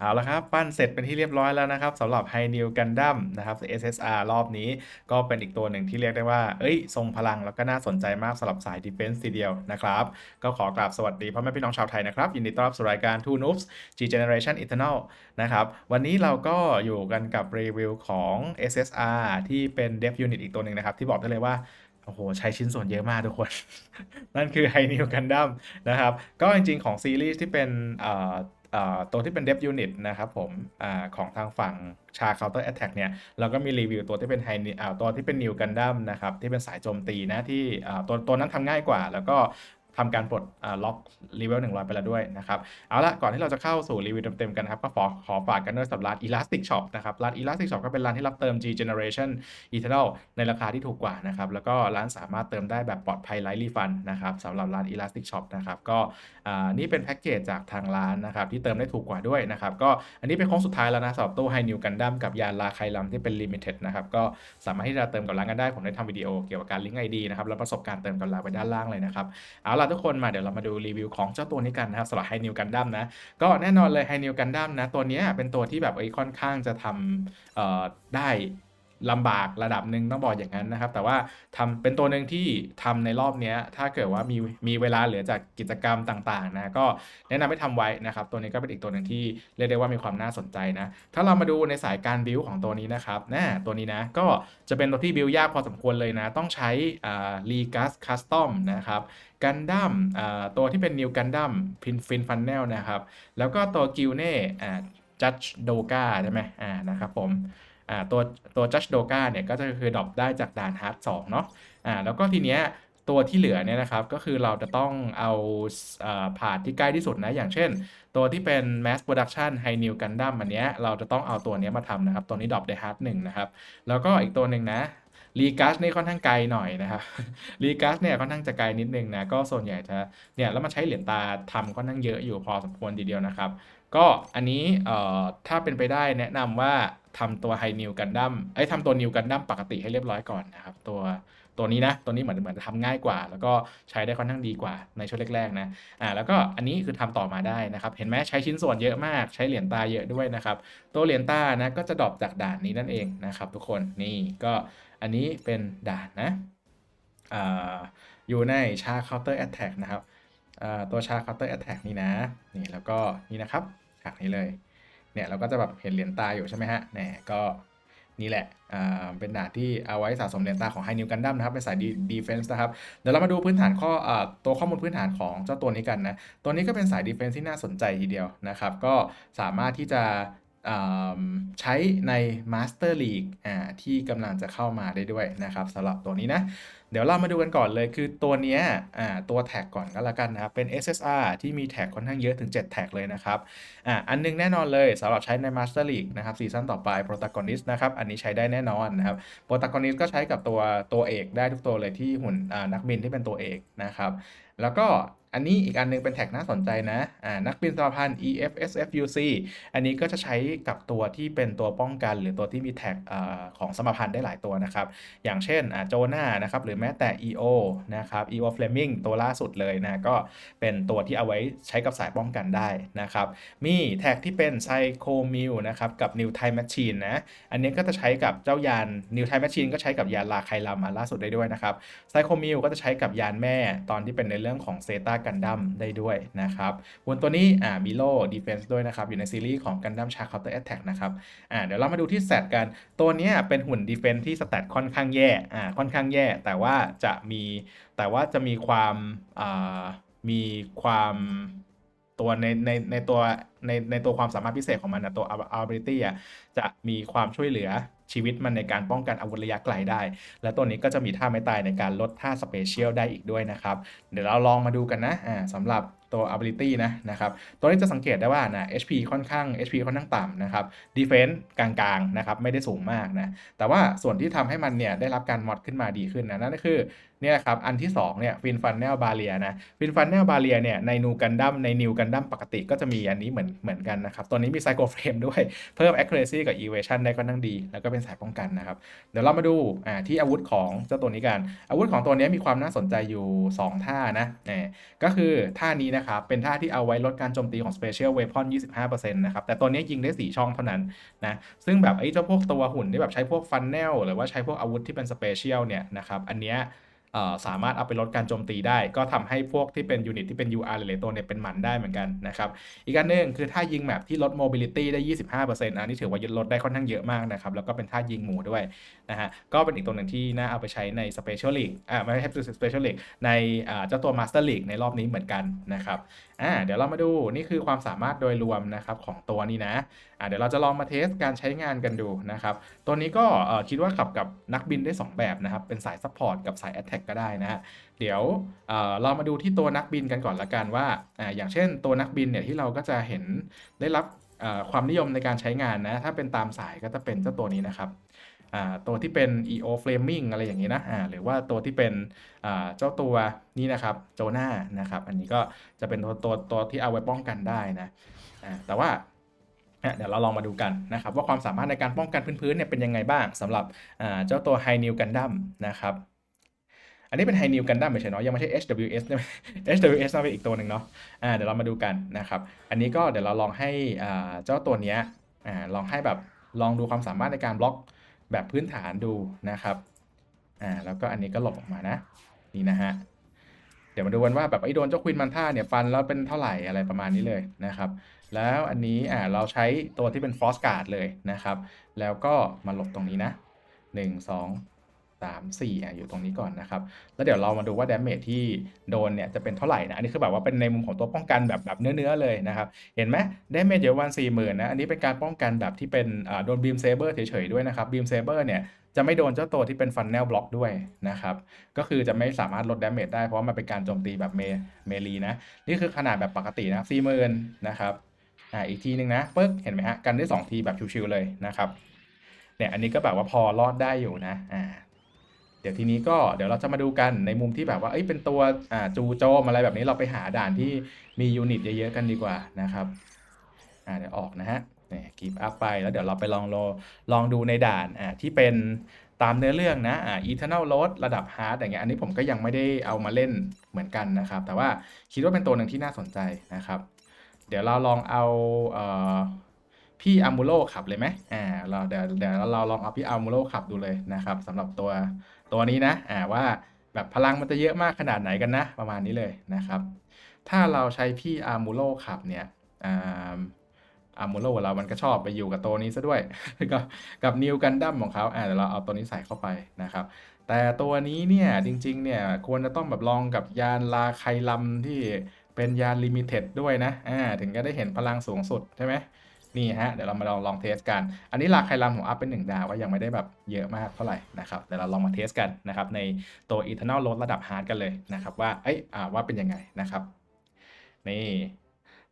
เอาละครับปั้นเสร็จเป็นที่เรียบร้อยแล้วนะครับสำหรับ High New Gundam นะครับ SSR รอบนี้ก็เป็นอีกตัวหนึ่งที่เรียกได้ว่า เอ้ย ทรงพลังแล้วก็น่าสนใจมากสำหรับสาย Defense ทีเดียวนะครับ ก็ขอกราบสวัสดีพ่อแม่พี่น้องชาวไทยนะครับ ยินดีต้อนรับสู่รายการ Two Noobs G Generation Eternal นะครับ วันนี้เราก็อยู่กันกับรีวิวของ SSR ที่เป็น Dev Unit อีกตัวหนึ่งนะครับ ที่บอกได้เลยว่าโอ้โห ใช้ชิ้นส่วนเยอะมากทุกคน นั่นคือ High New Gundam นะครับ ก็จริงๆของซีรีส์ที่เป็นเอ่อ ตัวที่เป็น Dev Unit นะครับผมอของทางฝั่งชา Counter Attack เนี่ยเราก็มีรีวิวตัวที่เป็นไฮตัวที่เป็น New Gundam นะครับที่เป็นสายโจมตีนะที่ตัวตัวนั้นทำง่ายกว่า แล้วก็ ทำการปลดล็อกเลเวล100 ไปแล้วด้วยนะครับ เอาละก่อนที่เราจะเข้าสู่รีวิวเต็มๆกันนะครับก็ขอขอฝากกันด้วยสำหรับร้าน Elastic Shop นะครับ ร้าน Elastic Shop ก็เป็นร้านที่รับเติม G Generation Eternal ในราคาที่ถูกกว่านะครับ แล้วก็ร้านสามารถเติมได้แบบปลอดภัยไร้รีฟันนะครับสำหรับร้าน Elastic Shop นะครับ ก็นี่เป็นแพ็กเกจจากทางร้านนะครับที่เติมได้ถูกกว่าด้วยนะครับ ก็อันนี้เป็นโค้งสุดท้ายแล้วนะสำหรับตู้ High New Gundam กับยานลาไคลัมที่เป็น Limited นะครับ ก็สามารถที่จะเติมกับร้านกันได้ ผมได้ทำวิดีโอเกี่ยวกับการลิงก์ ID นะครับ แล้วประสบการณ์เติมกับร้านไว้ด้านล่างเลยนะครับ เอาละทุกคนมาเดี๋ยวเรามาดูรีวิวของเจ้าตัวนี้กันนะครับสำหรับไฮนิวกันดั้มนะก็แน่นอนเลยไฮนิวกันดั้มนะตัวนี้เป็นตัวที่แบบไอ้ค่อนข้างจะทำได้ ลำบากระดับหนึ่งต้องบอกอย่างนั้นนะครับ แต่ว่าทำเป็นตัวหนึ่งที่ทำในรอบนี้ถ้าเกิดว่ามีมีเวลาเหลือจากกิจกรรมต่างๆนะก็แนะนำให้ทำไว้นะครับ ตัวนี้ก็เป็นอีกตัวหนึ่งที่เรียกได้ว่ามีความน่าสนใจนะ ถ้าเรามาดูในสายการบิวของตัวนี้นะครับนะตัวนี้นะก็จะเป็นตัวที่บิวยากพอสมควรเลยนะ ต้องใช้อ่าลีกัสคัสตอมนะครับกันดั้มตัวที่เป็นนิวกันดั้มพินฟินฟันเนลนะครับ แล้วก็ตัวกิลเน่จัดโดกาใช่ไหมอ่านะครับผม อ่าตัวตัวจัดโดกาเนี่ยก็จะคือดรอปได้จากด่านฮาร์ดสองเนาะอ่าแล้วก็ทีเนี้ยตัวที่เหลือเนี่ยนะครับก็คือเราจะต้องเอาผ่าที่ใกล้ที่สุดนะ อย่างเช่น ตัวที่เป็น mass production high new gundam อันเนี้ยเราจะต้องเอาตัวเนี้ยมาทำนะครับ ตัวนี้ดรอปได้ฮาร์ดหนึ่งนะครับ แล้วก็อีกตัวหนึ่งนะรีกัสนี่ค่อนข้างไกลหน่อยนะครับรีกัสเนี่ยค่อนข้างจะไกลนิดนึงนะ ก็ส่วนใหญ่จะเนี่ยแล้วมันใช้เหรียญตาทำค่อนข้างเยอะอยู่พอสมควรทีเดียวนะครับ ก็อันนี้เอ่อถ้าเป็นไปได้แนะนำว่าทำตัวไฮนิวกันดั้มไอ้ทำตัวนิวกันดั้มปกติให้เรียบร้อยก่อนนะครับ ตัวตัวนี้นะตัวนี้เหมือนเหมือนจะทำง่ายกว่า แล้วก็ใช้ได้ค่อนข้างดีกว่าในช่วงแรกๆนะอ่าแล้วก็อันนี้คือทำต่อมาได้นะครับ เห็นไหมใช้ชิ้นส่วนเยอะมากใช้เหรียญตาเยอะด้วยนะครับ ตัวเหรียญตานะก็จะดรอปจากด่านนี้นั่นเองนะครับ ทุกคนนี่ก็อันนี้เป็นด่านนะอ่าอยู่ในชา counter attack นะครับ ตัวชา counter attack นี่นะ นี่แล้วก็นี่นะครับฉากนี้เลย เนี่ยเราก็จะแบบเห็นเหรียญตาอยู่ใช่ไหมฮะเนี่ยก็นี่แหละอ่าเป็นด่านที่เอาไว้สะสมเหรียญตาของ High New Gundam นะครับ เป็นสาย defense นะครับ เดี๋ยวเรามาดูพื้นฐานข้ออตัวข้อมูลพื้นฐานของเจ้าตัวนี้กันนะ ตัวนี้ก็เป็นสาย defense ที่น่าสนใจทีเดียวนะครับ ก็สามารถที่จะใช้ใน Master League อ่าที่กำลังจะเข้ามาได้ด้วยนะครับสำหรับตัวนี้นะ เดี๋ยวเรามาดูกันก่อนเลยคือตัวเนี้ยอ่าตัวแท็กก่อนก็แล้วกันนะครับ เป็น SSR ที่มีแท็กค่อนข้างเยอะถึง 7 แท็กเลยนะครับอ่าอันหนึงแน่นอนเลยสำหรับใช้ใน Master League นะครับซีซั่นต่อไป Protagonist นะครับอันนี้ใช้ได้แน่นอนนะครับ Protagonist ก็ใช้กับตัวตัวเอกได้ทุกตัวเลยที่หุ่นอ่านักบินที่เป็นตัวเอกนะครับแล้วก็อันนี้อีกอันนึงเป็นแท็กน่าสนใจนะ อ่า นักบินสหพันธ์ EFSFUC อันนี้ก็จะใช้กับตัวที่เป็นตัวป้องกัน หรือตัวที่มีแท็กอาของสมพันธ์ได้หลายตัวนะครับ อย่างเช่น อ่า โจนานะครับ หรือแม้แต่ EO นะครับ EO Fleming ตัวล่าสุดเลยนะ ก็เป็นตัวที่เอาไว้ใช้กับสายป้องกันได้นะครับ มีแท็กที่เป็น Psycho m i l นะครับกับ New Time Machine นะ อันนี้ก็จะใช้กับเจ้ายาน New Time Machine ก็ใช้กับยานลาไคลัมอันล่าสุดได้ด้วยนะครับ Psycho m i l ก็จะใช้กับยานแม่ตอนที่เป็นในเรื่องของเซตากันดั้มได้ด้วยนะครับหุ่นตัวนี้อ่ามีโลดีเฟนซ์ด้วยนะครับ อยู่ในซีรีส์ของกันดั้มชา Counter Attack นะครับอ่าเดี๋ยวเรามาดูที่แซตกัน ตัวนี้เป็นหุ่นดีเฟนซ์ที่สแตทค่อนข้างแย่อ่าค่อนข้างแย่แต่ว่าจะมีแต่ว่าจะมีความมีความตัวในในในตัวในในตัวความสามารถพิเศษของมันนะตัว ability อะจะมีความช่วยเหลือชีวิตมันในการป้องกันอาวุธระยะไกลได้ และตัวนี้ก็จะมีท่าไม่ตายในการลดท่าสเปเชียลได้อีกด้วยนะครับ เดี๋ยวเราลองมาดูกันนะอ่าสำหรับ ตัว ability นะนะครับตัวนี้จะสังเกตได้ว่านะ HP ค่อนข้าง HP ค่อนข้างต่ำนะครับ defense กลางๆนะครับไม่ได้สูงมากนะแต่ว่าส่วนที่ทำให้มันเนี่ยได้รับการมอดขึ้นมาดีขึ้นนะนั่นก็คือเนี่ยครับอันที่2เนี่ยฟินฟันเนลบาเลียนะฟินฟันเนลบาเลียเนี่ยในนูกันดั้มในนิวกันดั้มปกติก็จะมีอันนี้เหมือนเหมือนกันนะครับตัวนี้มีไซโคเฟรมด้วยเพิ่ม accuracy กับ evasion ได้ค่อนข้างดี แล้วก็เป็นสายป้องกันนะครับ เดี๋ยวเรามาดูอ่าที่อาวุธของเจ้าตัวนี้กัน อาวุธของตัวนี้มีความน่าสนใจอยู่ 2 ท่านะเอ่ก็คือท่านี้นะนะครับเป็นท่าที่เอาไว้ลดการโจมตีของ Special Weapon 25%นะครับแต่ตัวนี้ยิงได้ 4 ช่องเท่านั้นนะซึ่งแบบไอ้เจ้าพวกตัวหุ่นที่แบบใช้พวกฟันแนลหรือว่าใช้พวกอาวุธที่เป็น Special เนี่ยนะครับอันเนี้ย สามารถเอาไปลดการโจมตีได้ ก็ทำให้พวกที่เป็นยูนิตที่เป็น UR หลายๆตัวเนี่ยเป็นหมันได้เหมือนกันนะครับอีกอันหนึ่งคือท่ายิงแมปที่ลด mobility ได้ 25%อันนี้ถือว่าลดได้ค่อนข้างเยอะมากนะครับแล้วก็เป็นท่ายิงหมู่ด้วยนะฮะก็เป็นอีกตัวหนึ่งที่น่าเอาไปใช้ใน Special League อ่าไม่ใช่ Special League ในเจ้าตัว Master League ในรอบนี้เหมือนกันนะครับอ่าเดี๋ยวเรามาดูนี่คือความสามารถโดยรวมนะครับของตัวนี้นะอ่าเดี๋ยวเราจะลองมาเทสการใช้งานกันดูนะครับตัวนี้ก็คิดว่าขับกับนักบินได้ 2 แบบนะครับเป็นสาย Support กับสาย Attack ก็ก็ได้นะฮะเดี๋ยวเเรามาดูที่ตัวนักบินกันก่อนละกันว่าออย่างเช่นตัวนักบินเนี่ยที่เราก็จะเห็นได้รับความนิยมในการใช้งานนะถ้าเป็นตามสายก็จะเป็นเจ้าตัวนี้นะครับตัวที่เป็น EO Flaming อะไรอย่างนี้นะอ่าหรือว่าตัวที่เป็นเจ้าตัวนี้นะครับโจนานะครับ อันนี้ก็จะเป็นตัวตัวตัวที่เอาไว้ป้องกันได้นะอ่าแต่ว่าเดี๋ยวเราลองมาดูกันนะครับ ว่าความสามารถในการป้องกันพื้นๆเนี่ยเป็นยังไงบ้างสำหรับเจ้าตัว High New Gundam นะครับ อันนี้เป็น High New Gundam ไม่ใช่เนาะยังไม่ใช่ HWS นะ HWS น่าเป็นอีกตัวหนึ่งเนาะอ่าเดี๋ยวเรามาดูกันนะครับอันนี้ก็เดี๋ยวเราลองให้อ่าเจ้าตัวเนี้ยอ่าลองให้แบบลองดูความสามารถในการบล็อกแบบพื้นฐานดูนะครับอ่าแล้วก็อันนี้ก็หลบออกมานะนี่นะฮะเดี๋ยวมาดูกันว่าแบบไอ้โดนเจ้าควินมันท่าเนี่ยฟันแล้วเป็นเท่าไหร่อะไรประมาณนี้เลยนะครับแล้วอันนี้อ่าเราใช้ตัวที่เป็นฟอสการ์ดเลยนะครับแล้วก็มาหลบตรงนี้นะ 1 2 3 4อะอยู่ตรงนี้ก่อนนะครับ แล้วเดี๋ยวเรามาดูว่าดาเมจที่โดนเนี่ยจะเป็นเท่าไหร่นะ อันนี้คือแบบว่าเป็นในมุมของตัวป้องกันแบบแบบเนื้อๆเลยนะครับ เห็นไหมดาเมจเยอะวัน4 0,000นะ อันนี้เป็นการป้องกันแบบที่เป็นโดนบีมเซเบอร์เฉยๆด้วยนะครับบีมเซเบอร์เนี่ยจะไม่โดนเจ้าตัวที่เป็นฟันแนลบล็อกด้วยนะครับ ก็คือจะไม่สามารถลดดาเมจได้เพราะว่ามันเป็นการโจมตีแบบเมเมลีนะ นี่คือขนาดแบบปกตินะสี่หมื่นนะครับ อ่าอีกทีนึงนะปึ๊กเห็นไหมฮะกันได้ 2 ทีแบบชิวๆเลยนะครับ เนี่ยอันนี้ก็แบบว่าพอรอดได้อยู่นะ อ่า เดี๋ยวทีนี้ก็เดี๋ยวเราจะมาดูกันในมุมที่แบบว่าเอ้ยเป็นตัวอ่าจูโจมอะไรแบบนี้เราไปหาด่านที่มียูนิตเยอะๆกันดีกว่านะครับอ่าเดี๋ยวออกนะฮะเนี่ยกีบอัพไปแล้วเดี๋ยวเราไปลองโลลองดูในด่านอ่าที่เป็นตามเนื้อเรื่องนะอ่า Eternal Road ระดับ Hard อย่างเงี้ยอันนี้ผมก็ยังไม่ได้เอามาเล่นเหมือนกันนะครับ แต่ว่าคิดว่าเป็นตัวหนึ่งที่น่าสนใจนะครับ เดี๋ยวเราลองเอาเอ่อ พี่อามูโลขับเลยไหมอ่าเราเดี๋ยวเดี๋ยวเราลองเอาพี่อามูโลขับดูเลยนะครับสำหรับตัวตัวนี้นะอ่าว่าแบบพลังมันจะเยอะมากขนาดไหนกันนะ ประมาณนี้เลยนะครับ ถ้าเราใช้พี่อามูโลขับเนี่ยอ่าอามูโลเรา มันก็ชอบไปอยู่กับตัวนี้ซะด้วยกับกับนิวกันดั้มของเขาอ่าเดี๋ยวเราเอาตัวนี้ใส่เข้าไปนะครับ แต่ตัวนี้เนี่ยจริงๆเนี่ยควรจะต้องแบบลองกับยานลาไคลัมที่เป็นยานลิมิเต็ดด้วยนะอ่าถึงจะได้เห็นพลังสูงสุดใช่ไหม นี่ฮะเดี๋ยวเรามาลองลองเทสกัน อันนี้ลาไคลัมผมอัพเป็นหนึ่งดาวก็ยังไม่ได้แบบเยอะมากเท่าไหร่นะครับเดี๋ยวเราลองมาเทสกันนะครับในตัว Eternal Road ระดับ Hard กันเลยนะครับว่าเอ้ยอ่าว่าเป็นยังไงนะครับนี่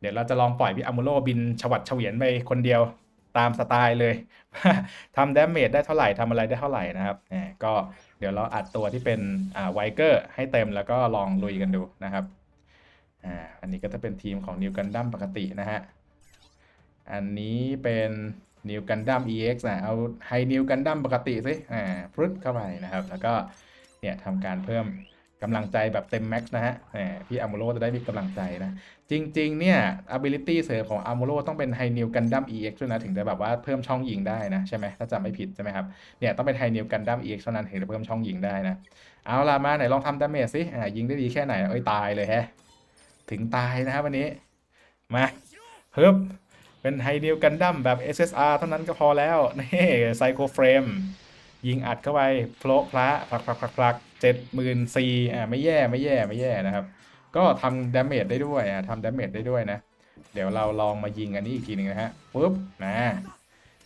เดี๋ยวเราจะลองปล่อยพี่อามูโลบินฉวัดเฉวียนไปคนเดียวตามสไตล์เลยทำดาเมจได้เท่าไหร่ทำอะไรได้เท่าไหร่นะครับแหมก็เดี๋ยวเราอัดตัวที่เป็นอ่าไวเกอร์ให้เต็มแล้วก็ลองลุยกันดูนะครับอ่าอันนี้ก็จะเป็นทีมของนิวกันดั้มปกตินะฮะ อันนี้เป็นนิวกันดั้ม EX นะ เอาไฮนิวกันดั้มปกติสิอ่าพรึดเข้าไปนะครับ แล้วก็เนี่ยทำการเพิ่มกำลังใจแบบเต็มแม็กซ์นะฮะพี่อามูโรจะได้มีกำลังใจนะ จริง ๆ เนี่ย ability เสริมของ a r m o r o ต้องเป็น High New Gundam EX ด้วยนะ ถึงจะแบบว่าเพิ่มช่องยิงได้นะ ใช่ไหมถ้าจำไม่ผิดใช่ไหมครับ เนี่ย ต้องเป็น High New Gundam EX เท่านั้นถึงจะเพิ่มช่องยิงได้นะ เอาล่ะมาไหนลองทำดาเมจสิอ่ายิงได้ดีแค่ไหนเอ้ยตายเลยแฮะ ถึงตายนะครับวันนี้ มาเฮ้บ เป็น High New Gundam แบบ SSR เท่านั้นก็พอแล้วนี่ไซโคเฟรมยิงอัดเข้าไปโผล่พระพลักพลักพลักพลักเจ็ดหมื่นสี่อ่าไม่แย่ไม่แย่ไม่แย่นะครับ ก็ทำดาเมจได้ด้วยอะทำดาเมจได้ด้วยนะ เดี๋ยวเราลองมายิงอันนี้อีกทีหนึ่งนะฮะปุ๊บนะ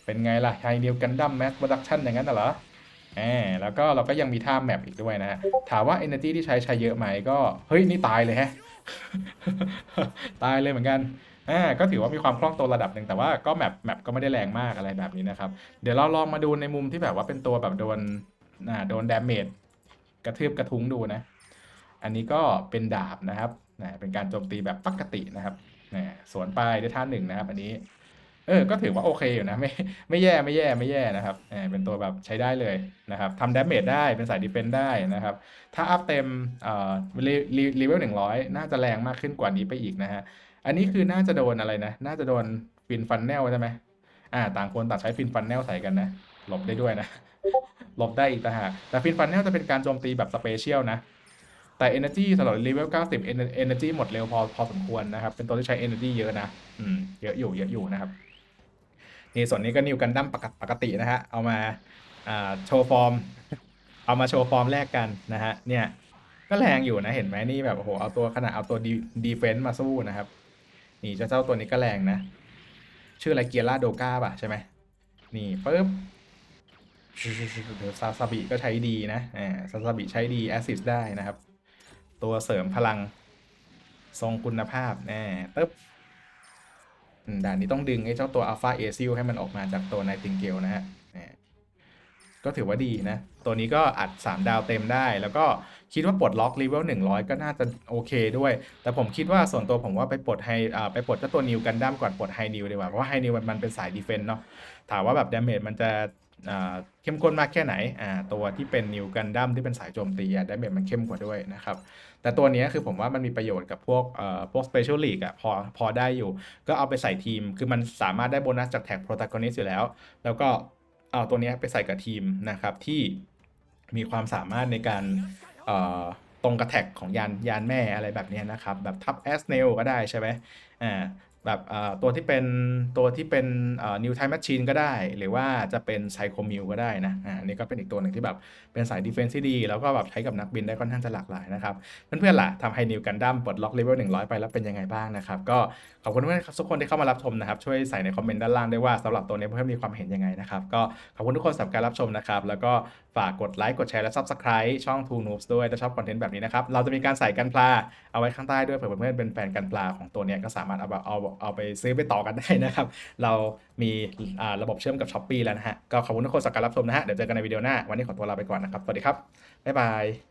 เป็นไงล่ะไฮนิวกันดั้มแมสโปรดักชันอย่างนั้นน่ะเหรอแหมแล้วก็เราก็ยังมีท่าแมปอีกด้วยนะฮะถามว่า Energy ที่ใช้ใช้เยอะไหมก็ เฮ้ย นี่ตายเลยแฮะ ตายเลยเหมือนกัน อ่าก็ถือว่ามีความคล่องตัวระดับหนึ่งแต่ว่าก็แมปแมปก็ไม่ได้แรงมากอะไรแบบนี้นะครับ เดี๋ยวเราลองมาดูในมุมที่แบบว่าเป็นตัวแบบโดนอ่าโดนดาเมจกระทืบกระทุ้งดูนะ อันนี้ก็เป็นดาบนะครับนะเป็นการโจมตีแบบปกตินะครับนะสวนไปด้วยท่าหนึ่งนะครับ อันนี้ เออ ก็ถือว่าโอเคอยู่นะ ไม่ไม่แย่ไม่แย่ไม่แย่นะครับเออเป็นตัวแบบใช้ได้เลยนะครับทำดาเมจได้เป็นสายดีเฟนได้นะครับ ถ้าอัพเต็มเอ่อเลเวลหนึ่งร้อยน่าจะแรงมากขึ้นกว่านี้ไปอีกนะฮะ อันนี้คือน่าจะโดนอะไรนะ น่าจะโดนฟินฟันแนลใช่ไหมอ่า ต่างคนต่างใช้ฟินฟันแนลใส่กันนะ หลบได้ด้วยนะ หลบได้อีกต่างหาก แต่ฟินฟันแนลจะเป็นการโจมตีแบบสเปเชียลนะ แต่ Energy สำหรับ Level 90 Energy หมดเร็วพอพอสมควรนะครับ เป็นตัวที่ใช้ Energy เยอะนะ อืม เยอะอยู่เยอะอยู่นะครับ นี่ส่วนนี้ก็นิวกันดั้มปกตินะฮะ เอามาอ่าโชว์ฟอร์ม เอามาโชว์ฟอร์มแรกกันนะฮะ เนี่ย ก็แรงอยู่นะ เห็นไหมนี่แบบโอ้โห เอาตัวขนาดเอาตัวดีดีเฟนซ์มาสู้นะครับ นี่เจ้าเจ้าตัวนี้ก็แรงนะ ชื่ออะไรเกียร่าโดกาป่ะใช่ไหมนี่ปึ๊บซาซาบิก็ใช้ดีนะอ่าซาซาบิใช้ดีแอซิสได้นะครับ ตัวเสริมพลังทรงคุณภาพแน่ปึ๊บด่านนี้ต้องดึงไอ้เจ้าตัวอัลฟาเอซิลให้มันออกมาจากตัวไนติงเกลนะฮะ ก็ถือว่าดีนะ ตัวนี้ก็อัด 3 ดาวเต็มได้ แล้วก็คิดว่าปลดล็อกเลเวล100 ก็น่าจะโอเคด้วย แต่ผมคิดว่าส่วนตัวผมว่าไปปลดไฮไปปลดเจ้าตัวนิวกันดั้มก่อนปลดไฮนิวดีกว่า เพราะว่าไฮนิวมันเป็นสายดีเฟนต์เนาะ ถามว่าแบบดาเมจมันจะเข้มข้นมากแค่ไหน ตัวที่เป็นนิวกันดั้มที่เป็นสายโจมตีอะดาเมจมันเข้มกว่าด้วยนะครับ แต่ตัวนี้คือผมว่ามันมีประโยชน์กับพวกพวก Special League อะพอพอได้อยู่ ก็เอาไปใส่ทีม คือมันสามารถได้โบนัสจากแท็ก Protagonist อยู่แล้ว แล้วก็ เอาตัวนี้ไปใส่กับทีมนะครับที่มีความสามารถในการตรงกับแท็กของยานยานแม่อะไรแบบนี้นะครับ แบบทับแอสเนลก็ได้ใช่ไหมอ่าแบบตัวที่เป็นตัวที่เป็นเอ่อ New Time Machine ก็ได้ หรือว่าจะเป็น Psycho Mule ก็ได้นะอ่านี่ก็เป็นอีกตัวหนึ่งที่แบบเป็นสาย Defense ที่ดี แล้วก็แบบใช้กับนักบินได้ค่อนข้างจะหลากหลายนะครับ เพื่อนๆล่ะทำให้ New Gundam ปลดล็อกเลเวล100 ไปแล้วเป็นยังไงบ้างนะครับ ก็ขอบคุณเพื่อนๆทุกคนที่เข้ามารับชมนะครับ ช่วยใส่ในคอมเมนต์ด้านล่างด้วยว่าสำหรับตัวนี้เพื่อนๆมีความเห็นยังไงนะครับ ก็ขอบคุณทุกคนสำหรับการรับชมนะครับ แล้วก็ฝากกดไลค์กดแชร์และ Subscribe ช่อง Two Noobs ด้วยถ้าชอบคอนเทนต์แบบนี้นะครับ เราจะมีการใส่กันปลาเอาไว้ข้างใต้ด้วยเผื่อเพื่อนๆเป็นแฟนกันปลาของตัวนี้ก็สามารถเอาเอาเอาไปซื้อไปต่อกันได้นะครับ เรามีระบบเชื่อมกับ s h อ p e e แล้วนะฮะก็ขอบคุณทุกคนสำหรับการรับชมนะฮะเดี๋ยวเจอกันในวิดีโอหน้าวันนี้ขอตัวลาไปก่อนนะครับสวัสดีครับบ๊ายบาย